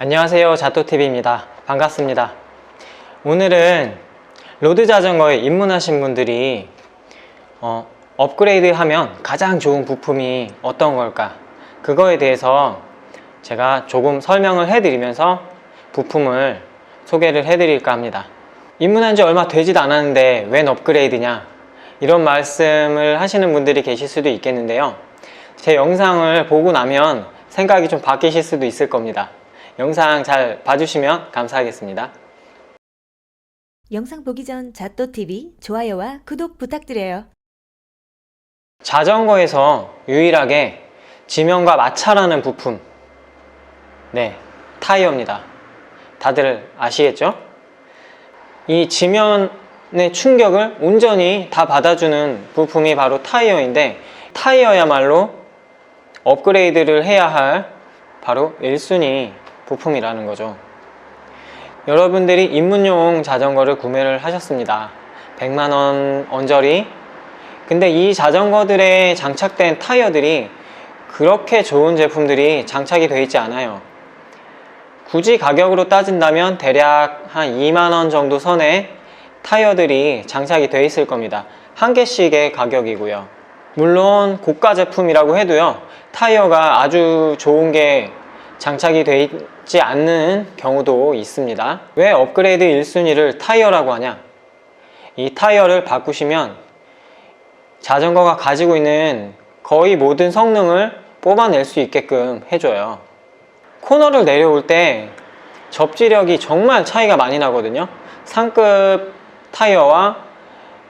안녕하세요. 자토TV입니다. 반갑습니다. 오늘은 로드 자전거에 입문하신 분들이 어, 업그레이드 하면 가장 좋은 부품이 어떤 걸까? 그거에 대해서 제가 조금 설명을 해드리면서 부품을 소개를 해드릴까 합니다. 입문한 지 얼마 되지도 않았는데 웬 업그레이드냐? 이런 말씀을 하시는 분들이 계실 수도 있겠는데요. 제 영상을 보고 나면 생각이 좀 바뀌실 수도 있을 겁니다 영상 잘 봐주시면 감사하겠습니다. 영상 보기 전 자또TV 좋아요와 구독 부탁드려요. 자전거에서 유일하게 지면과 마찰하는 부품. 네, 타이어입니다. 다들 아시겠죠? 이 지면의 충격을 온전히 다 받아주는 부품이 바로 타이어인데, 타이어야말로 업그레이드를 해야 할 바로 1순위 부품이라는 거죠. 여러분들이 입문용 자전거를 구매를 하셨습니다. 100만원 언저리. 근데 이 자전거들에 장착된 타이어들이 그렇게 좋은 제품들이 장착이 되어 있지 않아요. 굳이 가격으로 따진다면 대략 한 2만원 정도 선에 타이어들이 장착이 되어 있을 겁니다. 한 개씩의 가격이고요. 물론 고가 제품이라고 해도요, 타이어가 아주 좋은 게 장착이 되어 있지 않는 경우도 있습니다. 왜 업그레이드 1순위를 타이어라고 하냐? 이 타이어를 바꾸시면 자전거가 가지고 있는 거의 모든 성능을 뽑아낼 수 있게끔 해줘요. 코너를 내려올 때 접지력이 정말 차이가 많이 나거든요. 상급 타이어와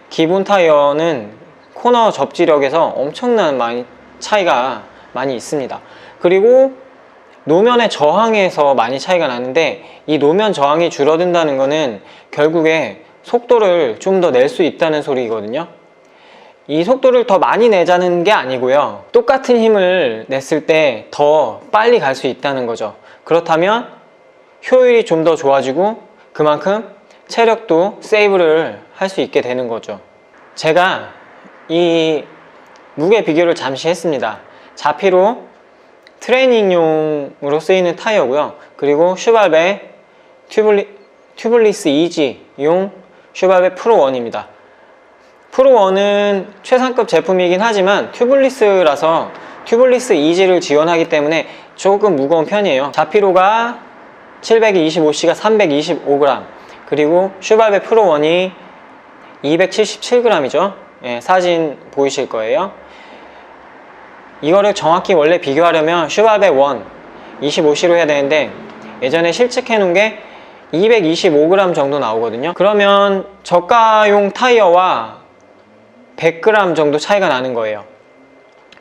기본 타이어는 코너 접지력에서 엄청난 많이 차이가 많이 있습니다. 그리고 노면의 저항에서 많이 차이가 나는데 이 노면 저항이 줄어든다는 것은 결국에 속도를 좀 더 낼 수 있다는 소리거든요. 이 속도를 더 많이 내자는 게 아니고요. 똑같은 힘을 냈을 때 더 빨리 갈 수 있다는 거죠. 그렇다면 효율이 좀 더 좋아지고 그만큼 체력도 세이브를 할 수 있게 되는 거죠. 제가 이 무게 비교를 잠시 했습니다. 자피로 트레이닝용으로 쓰이는 타이어고요. 그리고 슈발베 튜블리, 튜블리스 이지용 슈발베 프로1입니다. 프로1은 최상급 제품이긴 하지만 튜블리스라서 튜블리스 이지를 지원하기 때문에 조금 무거운 편이에요. 자피로가 725C가 325g 그리고 슈발베 프로1이 277g이죠. 예, 사진 보이실 거예요. 이거를 정확히 원래 비교하려면 슈바베 1 25C로 해야 되는데 예전에 실측해 놓은 게 225g 정도 나오거든요. 그러면 저가용 타이어와 100g 정도 차이가 나는 거예요.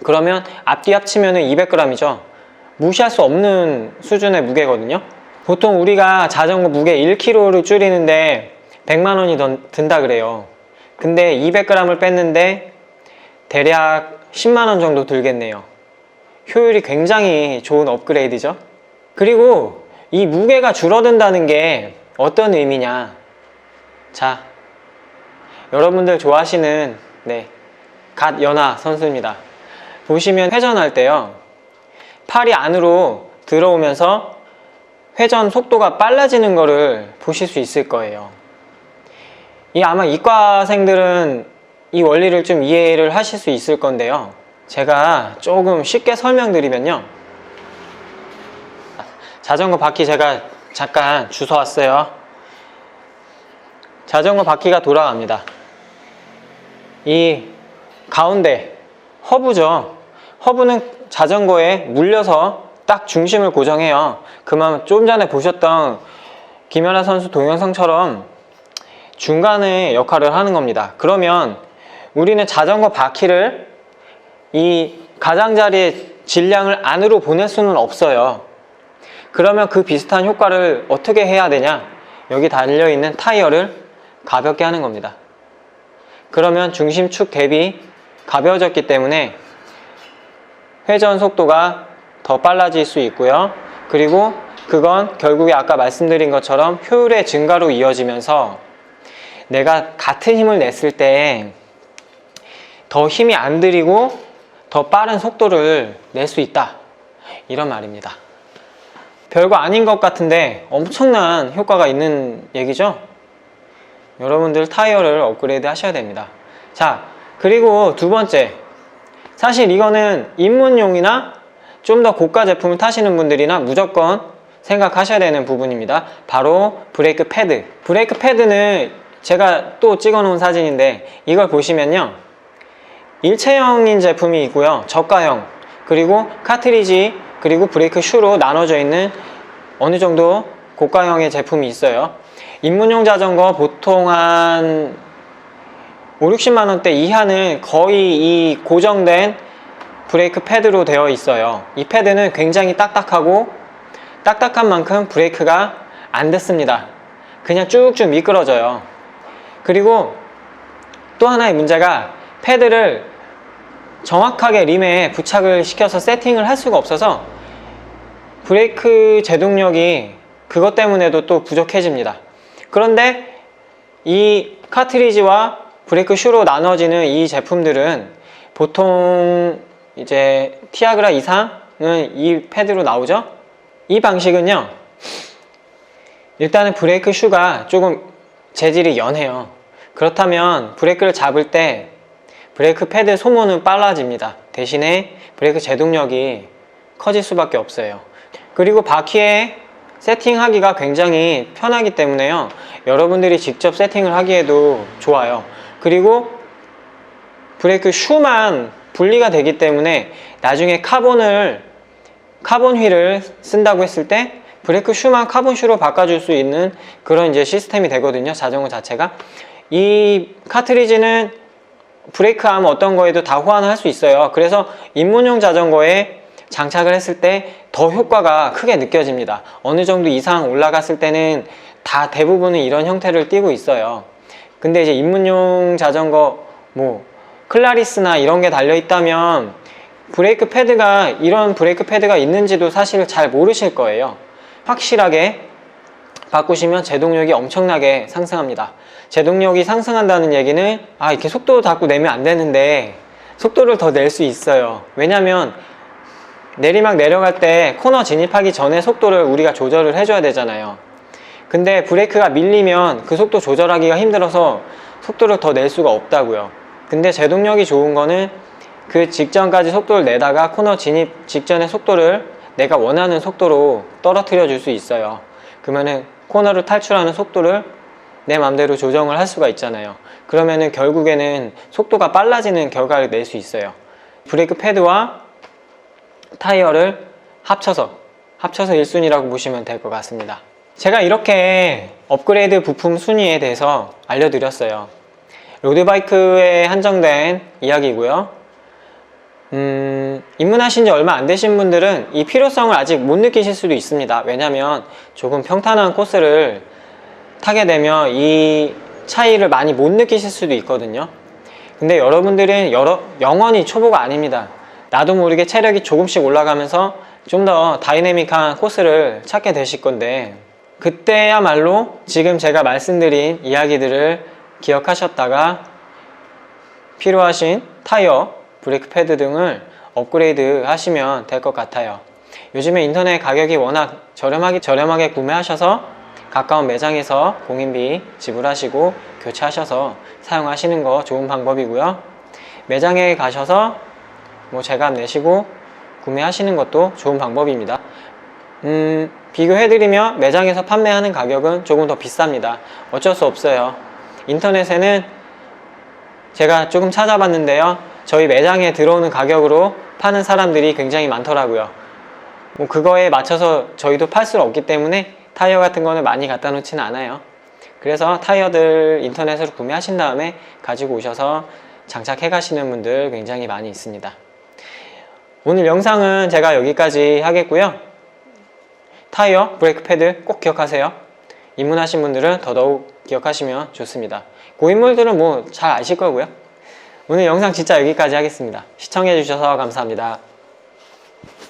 그러면 앞뒤 합치면 200g이죠. 무시할 수 없는 수준의 무게거든요. 보통 우리가 자전거 무게 1kg를 줄이는데 100만원이 든다 그래요. 근데 200g을 뺐는데 대략 10만원 정도 들겠네요. 효율이 굉장히 좋은 업그레이드죠. 그리고 이 무게가 줄어든다는 게 어떤 의미냐. 자, 여러분들 좋아하시는, 네, 갓 연하 선수입니다. 보시면 회전할 때요. 팔이 안으로 들어오면서 회전 속도가 빨라지는 거를 보실 수 있을 거예요. 이 아마 이과생들은 이 원리를 좀 이해를 하실 수 있을 건데요. 제가 조금 쉽게 설명드리면요. 자전거 바퀴 제가 잠깐 주워 왔어요. 자전거 바퀴가 돌아갑니다. 이 가운데 허브죠. 허브는 자전거에 물려서 딱 중심을 고정해요. 그만 좀 전에 보셨던 김연아 선수 동영상처럼 중간에 역할을 하는 겁니다. 그러면 우리는 자전거 바퀴를 이 가장자리의 질량을 안으로 보낼 수는 없어요. 그러면 그 비슷한 효과를 어떻게 해야 되냐? 여기 달려있는 타이어를 가볍게 하는 겁니다. 그러면 중심축 대비 가벼워졌기 때문에 회전 속도가 더 빨라질 수 있고요. 그리고 그건 결국에 아까 말씀드린 것처럼 효율의 증가로 이어지면서 내가 같은 힘을 냈을 때 더 힘이 안 들이고 더 빠른 속도를 낼 수 있다. 이런 말입니다. 별거 아닌 것 같은데 엄청난 효과가 있는 얘기죠? 여러분들 타이어를 업그레이드 하셔야 됩니다. 자, 그리고 두 번째. 사실 이거는 입문용이나 좀 더 고가 제품을 타시는 분들이나 무조건 생각하셔야 되는 부분입니다. 바로 브레이크 패드. 브레이크 패드는 제가 또 찍어 놓은 사진인데 이걸 보시면요. 일체형인 제품이 있고요. 저가형, 그리고 카트리지, 그리고 브레이크 슈로 나눠져 있는 어느 정도 고가형의 제품이 있어요. 입문용 자전거 보통 한 5, 60만 원대 이하는 거의 이 고정된 브레이크 패드로 되어 있어요. 이 패드는 굉장히 딱딱하고 딱딱한 만큼 브레이크가 안 됐습니다. 그냥 쭉쭉 미끄러져요. 그리고 또 하나의 문제가 패드를 정확하게 림에 부착을 시켜서 세팅을 할 수가 없어서 브레이크 제동력이 그것 때문에도 또 부족해집니다. 그런데 이 카트리지와 브레이크 슈로 나눠지는 이 제품들은 보통 이제 티아그라 이상은 이 패드로 나오죠? 이 방식은요, 일단은 브레이크 슈가 조금 재질이 연해요. 그렇다면 브레이크를 잡을 때 브레이크 패드 소모는 빨라집니다. 대신에 브레이크 제동력이 커질 수밖에 없어요. 그리고 바퀴에 세팅하기가 굉장히 편하기 때문에요. 여러분들이 직접 세팅을 하기에도 좋아요. 그리고 브레이크 슈만 분리가 되기 때문에 나중에 카본을 카본 휠을 쓴다고 했을 때 브레이크 슈만 카본 슈로 바꿔줄 수 있는 그런 이제 시스템이 되거든요. 자전거 자체가 이 카트리지는 브레이크 암 어떤 거에도 다 호환을 할 수 있어요. 그래서 입문용 자전거에 장착을 했을 때 더 효과가 크게 느껴집니다. 어느 정도 이상 올라갔을 때는 다 대부분은 이런 형태를 띠고 있어요. 근데 이제 입문용 자전거 뭐 클라리스나 이런 게 달려 있다면 브레이크 패드가 이런 브레이크 패드가 있는지도 사실 잘 모르실 거예요. 확실하게 바꾸시면 제동력이 엄청나게 상승합니다. 제동력이 상승한다는 얘기는 아 이렇게 속도 자꾸 내면 안 되는데 속도를 더 낼 수 있어요. 왜냐면 내리막 내려갈 때 코너 진입하기 전에 속도를 우리가 조절을 해줘야 되잖아요. 근데 브레이크가 밀리면 그 속도 조절하기가 힘들어서 속도를 더 낼 수가 없다고요. 근데 제동력이 좋은 거는 그 직전까지 속도를 내다가 코너 진입 직전의 속도를 내가 원하는 속도로 떨어뜨려 줄 수 있어요. 그러면은 코너를 탈출하는 속도를 내 맘대로 조정을 할 수가 있잖아요. 그러면은 결국에는 속도가 빨라지는 결과를 낼 수 있어요. 브레이크 패드와 타이어를 합쳐서 합쳐서 1순위라고 보시면 될 것 같습니다. 제가 이렇게 업그레이드 부품 순위에 대해서 알려드렸어요. 로드바이크에 한정된 이야기고요. 음, 입문하신 지 얼마 안 되신 분들은 이 필요성을 아직 못 느끼실 수도 있습니다. 왜냐면 조금 평탄한 코스를 타게 되면 이 차이를 많이 못 느끼실 수도 있거든요. 근데 여러분들은 여러, 영원히 초보가 아닙니다. 나도 모르게 체력이 조금씩 올라가면서 좀 더 다이내믹한 코스를 찾게 되실 건데, 그때야말로 지금 제가 말씀드린 이야기들을 기억하셨다가 필요하신 타이어, 브레이크 패드 등을 업그레이드 하시면 될 것 같아요. 요즘에 인터넷 가격이 워낙 저렴하게, 저렴하게 구매하셔서 가까운 매장에서 공인비 지불하시고 교체하셔서 사용하시는 거 좋은 방법이고요. 매장에 가셔서 뭐 제값 내시고 구매하시는 것도 좋은 방법입니다. 음, 비교해드리면 매장에서 판매하는 가격은 조금 더 비쌉니다. 어쩔 수 없어요. 인터넷에는 제가 조금 찾아봤는데요. 저희 매장에 들어오는 가격으로 파는 사람들이 굉장히 많더라고요. 뭐 그거에 맞춰서 저희도 팔 수는 없기 때문에 타이어 같은 거는 많이 갖다 놓지는 않아요. 그래서 타이어들 인터넷으로 구매하신 다음에 가지고 오셔서 장착해 가시는 분들 굉장히 많이 있습니다. 오늘 영상은 제가 여기까지 하겠고요. 타이어, 브레이크 패드 꼭 기억하세요. 입문하신 분들은 더더욱 기억하시면 좋습니다. 고인물들은 뭐 잘 아실 거고요. 오늘 영상 진짜 여기까지 하겠습니다. 시청해 주셔서 감사합니다.